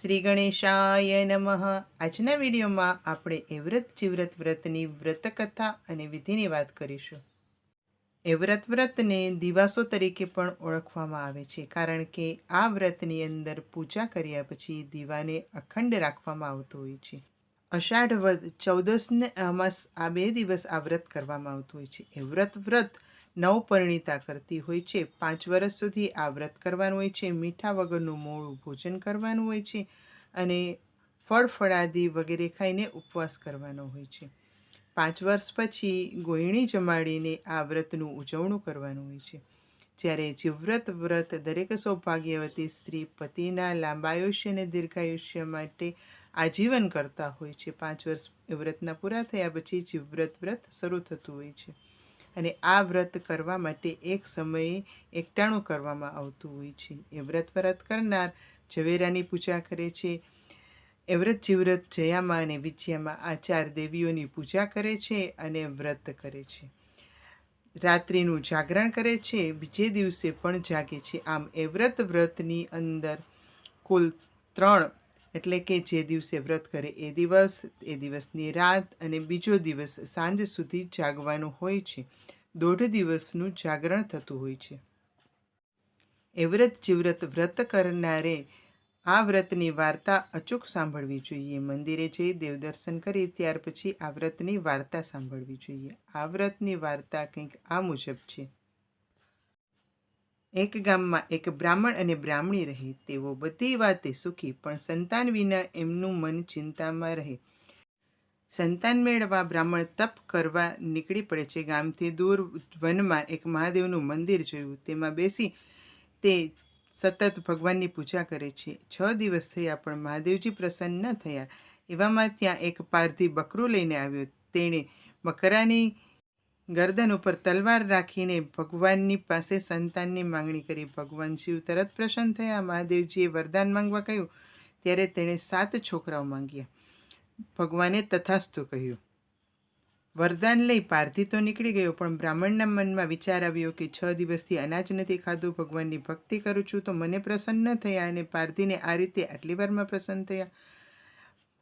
શ્રી ગણેશાય નમઃ. આજના વિડીયોમાં આપણે એ વ્રત જીવ્રત વ્રતની વ્રતકથા અને વિધિની વાત કરીશું. એ વ્રત વ્રતને દિવાસો તરીકે પણ ઓળખવામાં આવે છે, કારણ કે આ વ્રતની અંદર પૂજા કર્યા પછી દીવાને અખંડ રાખવામાં આવતું હોય છે. અષાઢ વદ ચૌદસને અમાસ આ બે દિવસ આ વ્રત કરવામાં આવતું હોય છે. એ વ્રત વ્રત નવપરિણીતા કરતી હોય છે. પાંચ વર્ષ સુધી આ વ્રત કરવાનું હોય છે. મીઠા વગરનું મોળું ભોજન કરવાનું હોય છે અને ફળ ફળાદી વગેરે ખાઈને ઉપવાસ કરવાનો હોય છે. પાંચ વર્ષ પછી ગોયણી જમાડીને આ વ્રતનું ઉજવણું કરવાનું હોય છે. જ્યારે જીવ્રત વ્રત દરેક સૌભાગ્યવતી સ્ત્રી પતિના લાંબાયુષ્ય અને દીર્ઘાયુષ્ય માટે આજીવન કરતા હોય છે. પાંચ વર્ષ વ્રતના પૂરા થયા પછી જીવ્રત વ્રત શરૂ થતું હોય છે. અને આ વ્રત કરવા માટે એક સમયે એકટાણું કરવામાં આવતું હોય છે. એ વ્રત વ્રત કરનાર ઝવેરાની પૂજા કરે છે. એ વ્રત જીવ્રત જયામાં અને વિજયામાં આ ચાર દેવીઓની પૂજા કરે છે અને વ્રત કરે છે. રાત્રિનું જાગરણ કરે છે. બીજે દિવસે પણ જાગે છે. આમ એ વ્રત વ્રતની અંદર કુલ ત્રણ એટલે કે જે દિવસે વ્રત કરે એ દિવસ, એ દિવસની રાત અને બીજો દિવસ સાંજ સુધી જાગવાનું હોય છે. દોઢ દિવસનું જાગરણ થતું હોય છે. એ વ્રત જીવ્રત વ્રત કરનારે આ વ્રતની વાર્તા અચૂક સાંભળવી જોઈએ. મંદિરે જઈ દેવદર્શન કરી ત્યાર પછી આ વ્રતની વાર્તા સાંભળવી જોઈએ. આ વ્રતની વાર્તા કંઈક આ મુજબ છે. એક ગામમાં એક બ્રાહ્મણ અને બ્રાહ્મણી રહે. તેઓ બધી વાતે સુખી, પણ સંતાન વિના એમનું મન ચિંતામાં રહે. સંતાન મેળવવા બ્રાહ્મણ તપ કરવા નીકળી પડે છે. ગામથી દૂર વનમાં એક મહાદેવનું મંદિર જોયું. તેમાં બેસી તે સતત ભગવાનની પૂજા કરે છે. છ દિવસ થયા, પણ મહાદેવજી પ્રસન્ન ન થયા. એવામાં ત્યાં એક પારધી બકરું લઈને આવ્યો. તેણે બકરાની ગરદન ઉપર તલવાર રાખીને ભગવાનની પાસે સંતાનની માંગણી કરી. ભગવાન શિવ તરત પ્રસન્ન થયા. મહાદેવજીએ વરદાન માંગવા કહ્યું, ત્યારે તેણે સાત છોકરાઓ માંગ્યા. ભગવાને તથાસ્તુ કહ્યું, વરદાન લઈ પારથી તો નીકળી ગયો, પણ બ્રાહ્મણના મનમાં વિચાર આવ્યો કે છ દિવસથી અનાજ નથી ખાધું, ભગવાનની ભક્તિ કરું છું તો મને પ્રસન્ન થયા અને પારધીને આ રીતે આટલી વારમાં પ્રસન્ન થયા.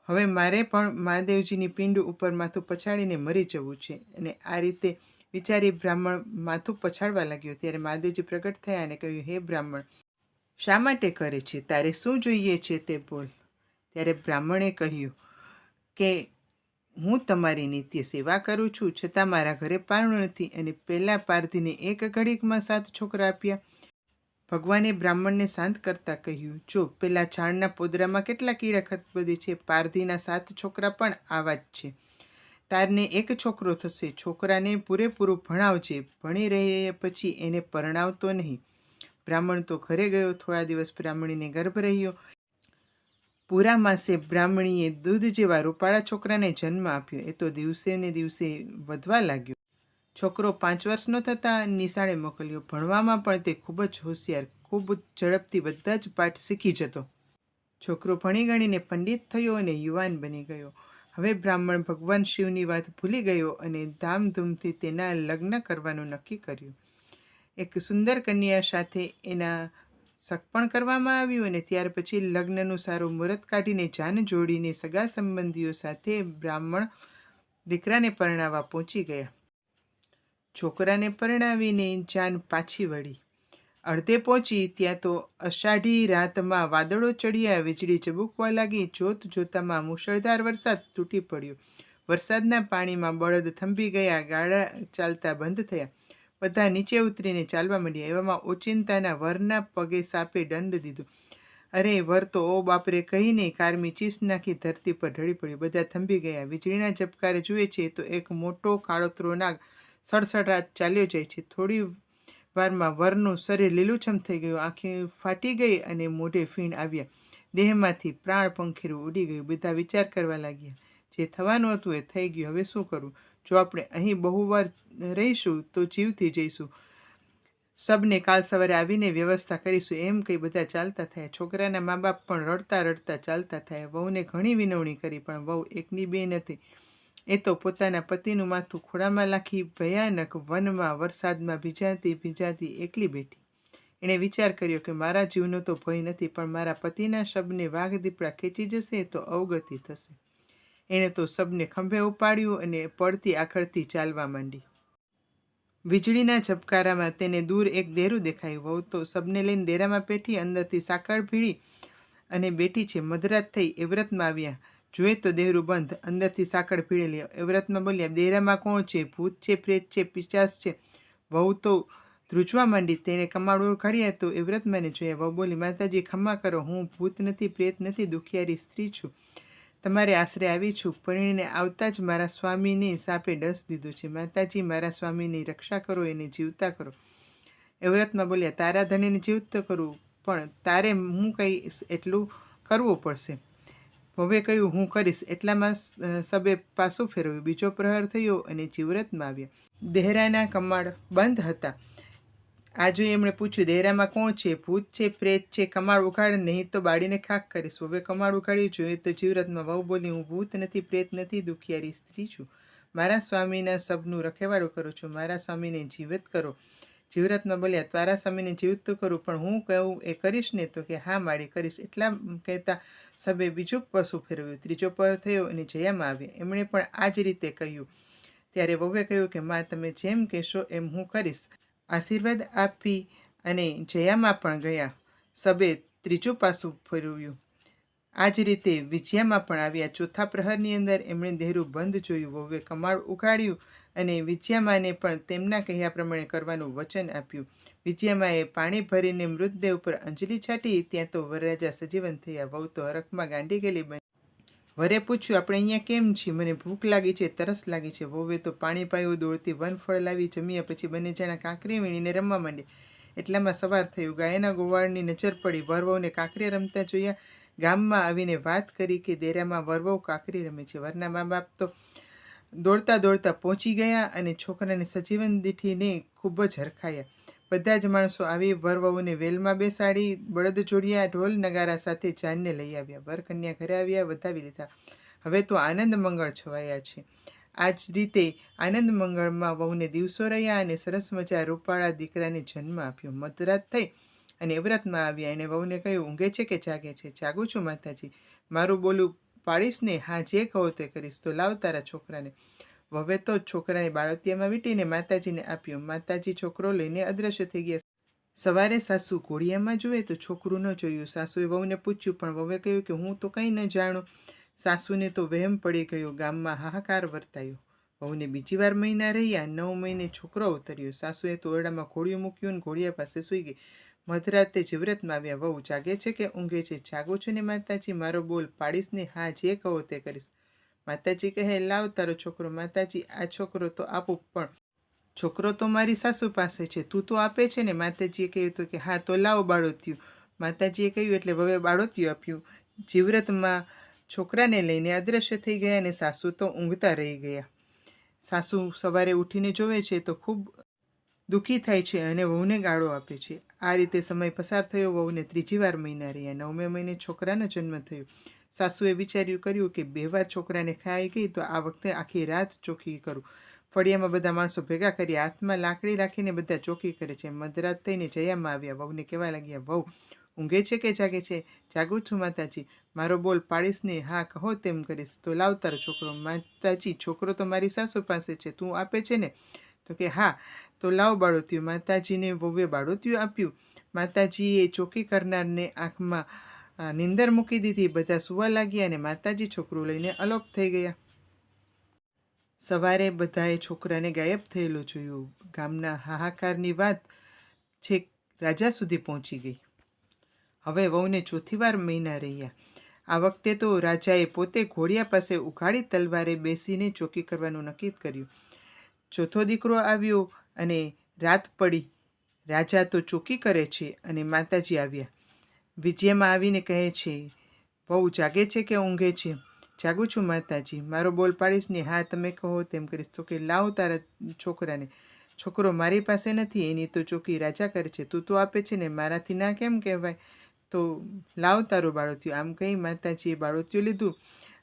હવે મારે પણ મહાદેવજીની પિંડ ઉપર માથું પછાડીને મરી જવું છે અને આ રીતે વિચારી બ્રાહ્મણ માથું પછાડવા લાગ્યો ત્યારે મહાદેવજી પ્રગટ થયા અને કહ્યું, હે બ્રાહ્મણ, શા માટે કરે છે? તારે શું જોઈએ છે તે બોલ. ત્યારે બ્રાહ્મણે કહ્યું, કે હું તમારી નિત્ય સેવા કરું છું, છતાં મારા ઘરે પારણું નથી અને પહેલાં પારધીને એક ઘડીકમાં સાત છોકરા આપ્યા. ભગવાને બ્રાહ્મણને શાંત કરતા કહ્યું, જો, પેલા ઝાડના પોદરામાં કેટલા કીડા ખતબદે છે? પારધીના સાત છોકરા પણ આવા જ છે. તારને એક છોકરો થશે. છોકરાને પૂરેપૂરું ભણાવજે. ભણી રહે પછી એને પરણાવતો નહીં. બ્રાહ્મણ તો ઘરે ગયો. થોડા દિવસ બ્રાહ્મણીને ગર્ભ રહ્યો. પૂરા માસે બ્રાહ્મણીએ દૂધ જેવા રૂપાળા છોકરાને જન્મ આપ્યો. એ તો દિવસે ને દિવસે વધવા લાગ્યો. છોકરો પાંચ વર્ષનો થતાં નિશાળે મોકલ્યો. ભણવામાં પણ તે ખૂબ જ હોશિયાર, ખૂબ ઝડપથી બધા જ પાઠ શીખી જતો. છોકરો ભણી ગણીને પંડિત થયો અને યુવાન બની ગયો. હવે બ્રાહ્મણ ભગવાન શિવની વાત ભૂલી ગયો અને ધામધૂમથી તેના લગ્ન કરવાનું નક્કી કર્યું. એક સુંદર કન્યા સાથે એના સગપણ કરવામાં આવ્યું અને ત્યાર પછી લગ્નનું સારું મુહૂર્ત કાઢીને જાન જોડીને સગા સંબંધીઓ સાથે બ્રાહ્મણ દીકરાને પરણાવવા પહોંચી ગયા. છોકરાને પરણાવીને જાન પાછી વળી. અડધે પહોંચી ત્યાં તો અષાઢી રાતમાં વાદળો ચડ્યા, વીજળી ચબૂકવા લાગી જોત જોતામાં મુશળધાર વરસાદ તૂટી પડ્યો. વરસાદના પાણીમાં બળદ થંભી ગયા, ગાળા ચાલતા બંધ થયા. બધા નીચે ઉતરીને ચાલવા માંડ્યા. એવામાં ઓચિંતાના વરના પગે સાપે દંડ દીધો. અરે, વર તો ઓ બાપરે કહીને કારમી ચીસ નાખી ધરતી પર ઢળી પડ્યું. બધા થંભી ગયા. વીજળીના ઝબકારે જુએ છે તો એક મોટો કાળોતરો નાગ સડસડાટ ચાલ્યો જાય છે. થોડી વારમાં વરનું શરીર લીલુંછમ થઈ ગયું. આંખે ફાટી ગઈ અને મોઢે ફીણ આવ્યા. દેહમાંથી પ્રાણ પંખેરું ઉડી ગયું. બધા વિચાર કરવા લાગ્યા. જે થવાનું હતું એ થઈ ગયું. હવે શું કરવું? જો આપણે અહીં બહુ વાર રહીશું તો જીવથી જઈશું. સબને કાલ સવારે આવીને વ્યવસ્થા કરીશું. એમ કંઈ બધા ચાલતા થયા. છોકરાના મા બાપ પણ રડતા રડતા ચાલતા થયા. વહુને ઘણી વિનવણી કરી, પણ વહુ એકની બે નથી એ તો પોતાના પતિનું માથું ખોળામાં નાખી ભયાનક વનમાં વરસાદમાં ભીજાતી ભીજાતી એકલી બેઠી. એણે વિચાર કર્યો કે મારા જીવનો તો ભય નથી, પણ મારા પતિના શબને વાઘ દીપડા ખેંચી જશે તો અવગતિ થશે. એણે તો શબને ખંભે ઉપાડ્યું અને પડતી આખડતી ચાલવા માંડી. વીજળીના ઝબકારામાં તેને દૂર એક દેરું દેખાયું. વહુ તો શબને લઈને ડેરામાં પેઠી અંદરથી સાકળ ભીડી અને બેઠી છે. મધરાત થઈ એવ્રતમાં આવ્યા. જોઈએ તો દેહરું બંધ, અંદરથી સાકળ ભીડેલી એવ્રતમાં બોલ્યા દેરામાં કોણ છે? ભૂત છે, પ્રેત છે પિચાસ છે? વહુ તો ધ્રુજવા માંડી, તેણે કમાડો કાઢ્યા તો એવ્રતમાને જોયા. વહુ બોલી, માતાજી ખમા કરો. હું ભૂત નથી, પ્રેત નથી, દુખિયારી સ્ત્રી છું. તમારે આશરે આવી છું. પરિણીને આવતા જ મારા સ્વામીને સાપે ડસ દીધું છે. માતાજી, મારા સ્વામીની રક્ષા કરો, એને જીવતા કરો. એવ્રતમાં બોલ્યા, તારા ધણીને જીવત કરું, પણ તારે હું કંઈ એટલું કરવું પડશે? હવે કહ્યું, હું કરીશ. એટલામાં સબે પાછું ફેરવ્યું. બીજો પ્રહાર થયો અને જીવરતમાં આવ્યા. દેહરાના કમાડ બંધ હતા. આજે એમણે પૂછ્યું, દેહરામાં કોણ છે? ભૂત છે, પ્રેત છે? કમાડ ઉઘાડ નહીં તો બાળીને ખાક કરીશ. હવે કમાડ ઉઘાડ્યું જોઈએ તો જીવરતમાં વહુ બોલી, હું ભૂત નથી, પ્રેત નથી, દુખિયારી સ્ત્રી છું. મારા સ્વામીના શબનું રખેવાળું કરું છું. મારા સ્વામીને જીવિત કરો. જીવરતમાં બોલ્યા તારા સમયને જીવિત તો કરું, પણ હું કહું, એ કરીશ ને તો કે, હા માળી કરીશ. એટલા કહેતા સબે બીજું પશુ ફેરવ્યું. ત્રીજો પર થયો અને જયામાં આવ્યા. એમણે પણ આ જ રીતે કહ્યું. ત્યારે વહુએ કહ્યું કે, માં, તમે જેમ કહેશો એમ હું કરીશ. આશીર્વાદ આપી અને જયામાં પણ ગયા. સબે ત્રીજું પાસું ફેરવ્યું. આ જ રીતે વિજયામાં પણ આવ્યા. ચોથા પ્રહરની અંદર એમણે દેહરું બંધ જોયું. વહુએ કમાળ ઉગાડ્યું અને વિજયામાને પણ તેમના કહ્યા પ્રમાણે કરવાનું વચન આપ્યું. વિજયામાએ પાણી ભરીને મૃતદેહ ઉપર અંજલિ છાટી ત્યાં તો વરરાજા સજીવન થયા. વહુ તો હરખમાં ગાંડી ગયેલી બની. વરે પૂછ્યું, આપણે અહીંયા કેમ છીએ? મને ભૂખ લાગી છે, તરસ લાગી છે. વહુએ તો પાણી પાયું, દોડતી વનફળ લાવી જમ્યા પછી બંને જણા કાંકરી વીણીને રમવા માંડ્યા. એટલામાં સવાર થયું. ગાયના ગોવાળની નજર પડી. વરવોને કાંકરી રમતા જોયા. ગામમાં આવીને વાત કરી કે, દેરામાં વરવો કાંકરી રમે છે. વરના મા બાપ તો દોડતા દોડતા પહોંચી ગયા અને છોકરાને સજીવન દીઠીને ખૂબ જ હરખાયા. બધા જ માણસો આવી વરવહુને વેલમાં બેસાડી બળદ જોડ્યા, ઢોલ નગારા સાથે જાનને લઈ આવ્યા. વરકન્યા ઘરે આવ્યા, વધાવી લીધા. હવે તો આનંદ મંગળ છવાયા છે. આ જ રીતે આનંદ મંગળમાં વહુને દિવસો રહ્યા અને સરસ મજા રૂપાળા દીકરાને જન્મ આપ્યો. મધરાત થઈ અને વ્રતમાં આવ્યા. એને વહુને કહ્યું, ઊંઘે છે કે જાગે છે? જાગું છું માતાજી. મારું બોલું પાડીશ ને હા, જે કહો તે કરીશ. તો લાવ તારા છોકરાને. હવે તો છોકરાને બાળતિયામાં વીંટીને માતાજીને આપ્યો. માતાજી છોકરો લઈને અદ્રશ્ય થઈ ગયા. સવારે સાસુ ઘોડિયામાં જુએ તો છોકરું ન જોયું. સાસુએ વહુને પૂછ્યું, પણ વવે કહ્યું કે હું તો કંઈ ન જાણું. સાસુને તો વહેમ પડી ગયો. ગામમાં હાહાકાર વર્તાયો. વહુને બીજી વાર મહિના રહ્યા. નવ મહિને છોકરો ઉતર્યો સાસુએ તો ઓરડામાં ઘોડિયું મૂક્યું ને ઘોડિયા પાસે સૂઈ ગઈ. મધરાતે જીવ્રતમાં આવ્યા વહુ જાગે છે કે ઊંઘે છે? જાગું છું ને માતાજી, મારો બોલ પાડીશ ને હા, જે કહો તે કરીશ. માતાજી કહે, લાવ તારો છોકરો. માતાજી, આ છોકરો તો આપું પણ છોકરો તો મારી સાસુ પાસે છે. તું તો આપે છે ને? માતાજીએ કહ્યું તો કે હા, તો લાવો બાળોત્યું. માતાજીએ કહ્યું, એટલે હવે બાળોત્યું આપ્યું. જીવ્રતમાં છોકરાને લઈને અદ્રશ્ય થઈ ગયા અને સાસુ તો ઊંઘતા રહી ગયા. સાસુ સવારે ઉઠીને જોવે છે તો ખૂબ દુઃખી થાય છે અને વહુને ગાળો આપે છે. આ રીતે સમય પસાર થયો, વહુને ત્રીજી વાર મહિના રહ્યા. નવમે મહિને છોકરાનો જન્મ થયો. સાસુએ વિચાર્યું કર્યું કે બે વાર છોકરાને ખાઈ ગઈ તો આ વખતે આખી રાત ચોખ્ખી કરું. ફળિયામાં બધા માણસો ભેગા કરી હાથમાં લાકડી રાખીને બધા ચોખ્ખી કરે છે. મધરાત થઈને જયામાં આવ્યા. વહુને કહેવા લાગ્યા, વહુ, ઊંઘે છે કે જાગે છે? જાગું છું માતાજી. મારો બોલ પાડીશ ને હા કહો તેમ કરીશ. તો લાવ તારો છોકરો. માતાજી, છોકરો તો મારી સાસુ પાસે છે. તું આપે છે ને? તો કે હા. તો લાવ બાળોતિયું માતાજીને વહુએ બાળોતિયું આપ્યું. માતાજીએ ચોકી કરનારને આંખમાં નિંદર મૂકી દીધી. બધા સુવા લાગ્યા અને માતાજી છોકરું લઈને અલોપ થઈ ગયા. સવારે બધાએ છોકરાને ગાયબ થયેલું જોયું. ગામના હાહાકારની વાત છેક રાજા સુધી પહોંચી ગઈ. હવે વહુને ચોથી વાર મહિના રહ્યા. આ વખતે તો રાજાએ પોતે ઘોડિયા પાસે ઉઘાડી તલવારે બેસીને ચોકી કરવાનું નક્કી કર્યું. ચોથો દીકરો આવ્યો. અને રાત પડી. રાજા તો ચોકી કરે છે અને માતાજી આવ્યા. વિજયમાં આવીને કહે છે બહુ જાગે છે કે ઊંઘે છે? જાગું છું માતાજી. મારો બોલ પાડીશ ને, હા, તમે કહો તેમ કરીશ. તો કે, લાવ તારા છોકરાને. છોકરો મારી પાસે નથી, એની તો ચોકી રાજા કરે છે. તું તો આપે છે ને, મારાથી ના કેમ કહેવાય? તો લાવ તારું બાળોતિયું. આમ કહી માતાજીએ બાળોતિયું લીધું.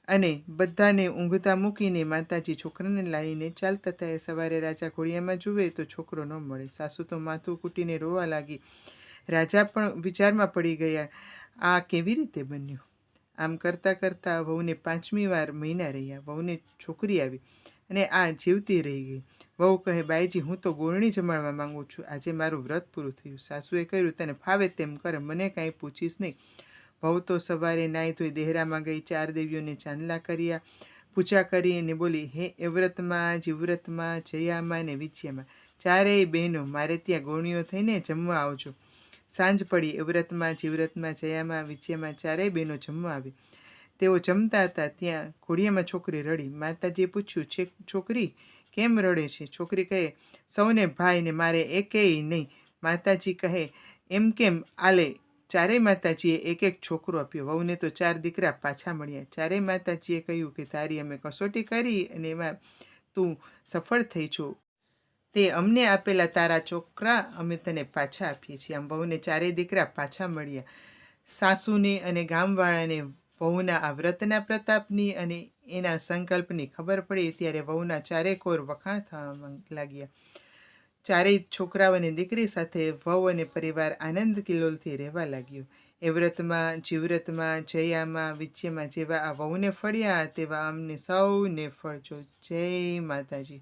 અને બધાને ઊંઘતા મૂકીને માતાજી છોકરાને લાવીને ચાલતા થયા. સવારે રાજા ઘોડિયામાં જુએ તો છોકરો ન મળે. સાસુ તો માથું કૂટીને રોવા લાગી. રાજા પણ વિચારમાં પડી ગયા, આ કેવી રીતે બન્યું? આમ કરતાં કરતાં વહુને પાંચમી વાર મહિના રહ્યા. વહુને છોકરી આવી અને આ જીવતી રહી ગઈ. વહુ કહે, બાઈજી, હું તો ગોળણી જમાડવા માંગુ છું. આજે મારું વ્રત પૂરું થયું. સાસુએ કહ્યું, તને ફાવે તેમ કરે. મને કાંઈ પૂછીશ નહીં. વહુ તો સવારે નાહી ધોઈ દેહરામાં ગઈ ચાર દેવીઓને ચાંદલા કર્યા, પૂજા કરી અને બોલી, હે એવ્રતમાં જીવ્રતમાં જયામાં ને વિજયામાં ચારેય બહેનો મારે ત્યાં ગોણીઓ થઈને જમવા આવજો. સાંજ પડી એવ્રતમાં જીવ્રતમાં જયામાં વિજયામાં ચારેય બહેનો જમવા આવી. તેઓ જમતા હતા ત્યાં ઘોડિયામાં છોકરી રડી. માતાજીએ પૂછ્યું, છે, છોકરી? કેમ રડે છે? છોકરી કહે, સૌને ભાઈને મારે એકેય નહીં. માતાજી કહે, એમ કેમ આલે ચારેય માતાજીએ એક એક છોકરો આપ્યો. વહુને તો ચાર દીકરા પાછા મળ્યા. ચારેય માતાજીએ કહ્યું કે, તારી અમે કસોટી કરી અને એમાં તું સફળ થઈ છું તે અમને આપેલા તારા છોકરા અમે તને પાછા આપીએ છીએ. આમ વહુને ચારેય દીકરા પાછા મળ્યા. સાસુને અને ગામવાળાને વહુના આ વ્રતના પ્રતાપની અને એના સંકલ્પની ખબર પડી. ત્યારે વહુના ચારે કોર વખાણ થવા લાગ્યા. ચારેય છોકરાઓ અને દીકરી સાથે વહુ અને પરિવાર આનંદ કિલોલથી રહેવા લાગ્યો. એ વ્રતમાં જીવ્રતમાં જયામાં, વિજયમાં જેવા આ વહુને ફળ્યા, તેવા અમને સૌને ફળજો. જય માતાજી.